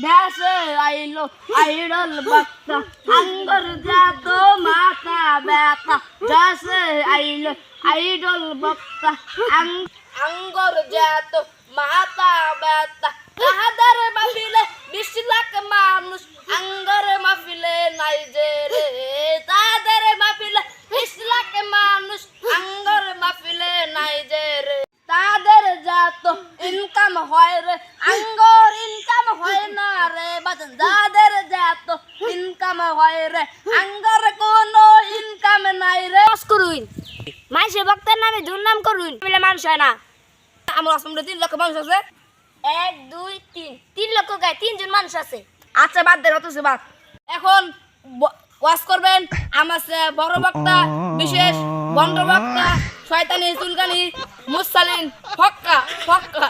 দেশে আইলো আইডল বাচ্চা জাত মাথা ব্যথা। দেশে আইলো আইডল আং- আঙ্গর জাত মাথা ব্যথা। কাহাদার মাফিলে বিশ লাখ মানুষ, আঙ্গর মাফিলে নাই যে রে। তাদের মাফিলে বিশ লাখ মানুষ, আঙ্গর মাফিলে নাই যে রে তাদের যত ইনকাম হয় রে আঙ্গর ইনকাম হয় না বাজান যাদের যত ইনকাম হয় রে আঙ্গর কোনো ইনকাম নাই রে রস করুন মাইসের বক্তার নামে দুর্নাম করুন। বলে মানুষ হয় আমার আসামে তিন লক্ষ মানুষ আছে এক দুই তিন তিন লক্ষ গায়ে তিনজন মানুষ আছে আচ্ছা বাদ দেন অত বাদ এখন ওয়াজ করবেন আমার বড় বক্তা বিশেষ বন্ড বক্তা শয়তানি চুলকানি মুসালিন ফক্কা ফক্কা